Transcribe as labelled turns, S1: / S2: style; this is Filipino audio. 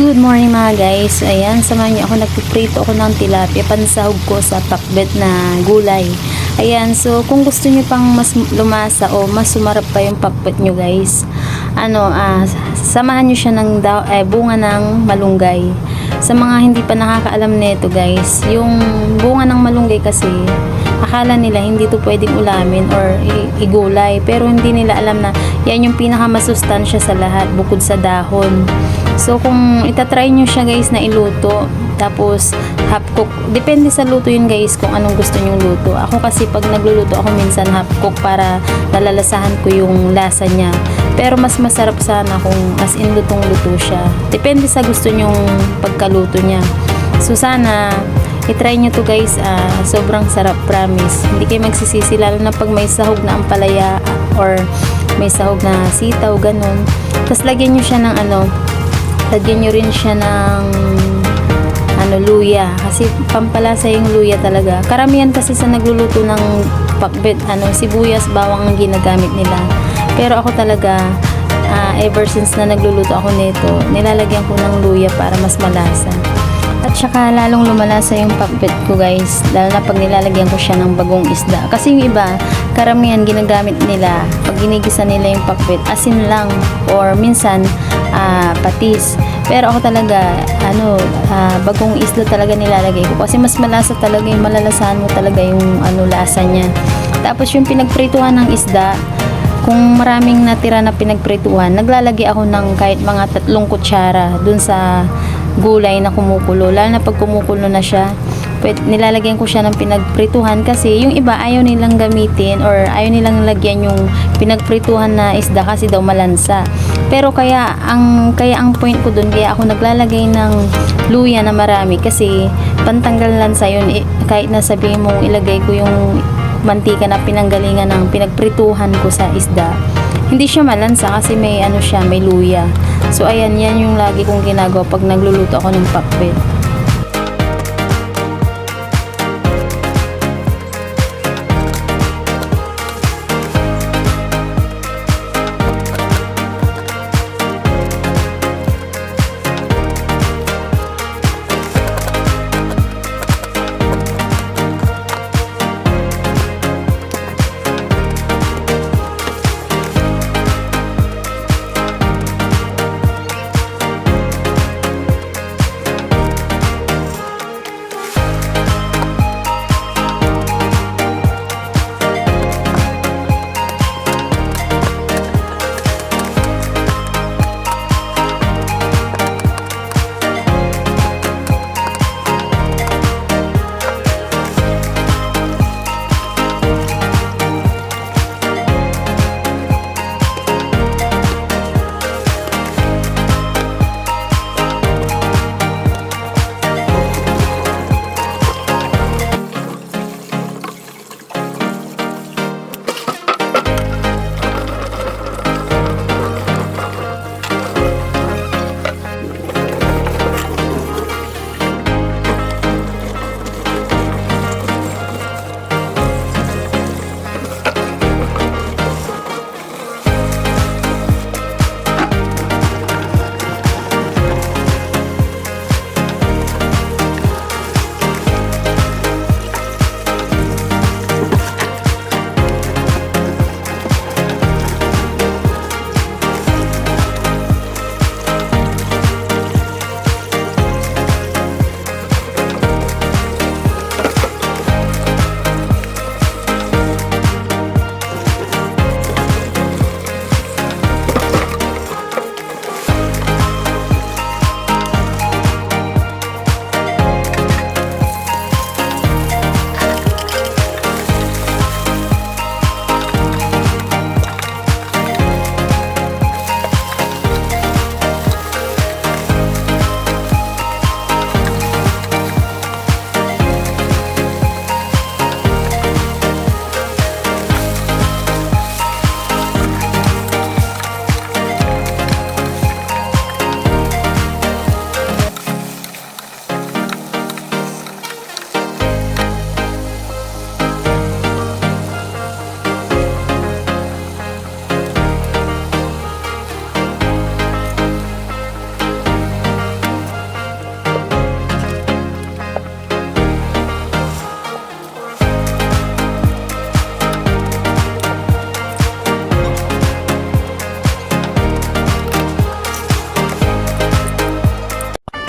S1: Good morning mga guys. Ayan, samahan niyo ako nagpiprito ako ng tilapia pansahog ko sa pakbet na gulay. Ayan, so kung gusto niyo pang mas lumasa o mas sumarap pa yung pakbet niyo guys, ano, ah, samahan niyo siya ng daw, eh, bunga ng malunggay. Sa mga hindi pa nakakaalam nito guys, yung bunga ng malunggay kasi akala nila hindi to pwedeng ulamin or igulay pero hindi nila alam na yan yung pinakamasustansya sa lahat bukod sa dahon so kung itatry nyo siya guys na iluto tapos half cook depende sa luto yun guys kung anong gusto nyong luto ako kasi pag nagluluto ako minsan half cook para nalalasahan ko yung lasa niya pero mas masarap sana kung as in lutong luto siya depende sa gusto nyong pagkaluto niya so sana I-try nyo to guys, ah, sobrang sarap, promise. Hindi kayo magsisisi, lalo na pag may sahog na ampalaya or may sahog na sitaw, ganun. Tapos lagyan nyo siya ng ano, lagyan nyo rin siya ng ano, luya. Kasi pampalasa yung luya talaga. Karamihan kasi sa nagluluto ng pakbet, ano, sibuyas, bawang ang ginagamit nila. Pero ako talaga, ah, ever since na nagluluto ako nito, nilalagyan ko ng luya para mas malasa. At saka lalong lumalasa yung pakbet ko guys, lalo na pag nilalagyan ko siya ng bagong isda. Kasi yung iba, karamihan ginagamit nila, pag ginigisa nila yung pakbet, asin lang, or minsan, ah, patis. Pero ako talaga, ano, ah, bagong isda talaga nilalagay ko. Kasi mas malasa talaga yung malalasahan mo talaga yung ano, lasa niya. Tapos yung pinagprituhan ng isda, kung maraming natira na pinagprituhan, naglalagay ako ng kahit mga tatlong kutsara dun sa gulay na kumukulo. Lalo na pag kumukulo na siya, pwede, nilalagyan ko siya ng pinagprituhan kasi yung iba ayaw nilang gamitin or ayaw nilang lagyan yung pinagprituhan na isda kasi daw malansa. Pero kaya ang kaya ang point ko dun kaya ako naglalagay ng luya na marami kasi pantanggal lansa yun. Kahit na sabihin mo ilagay ko yung mantika na pinanggalingan ng pinagprituhan ko sa isda hindi siya malansa kasi may ano siya may luya. So ayan yan yung lagi kong ginagawa pag nagluluto ako ng pakbet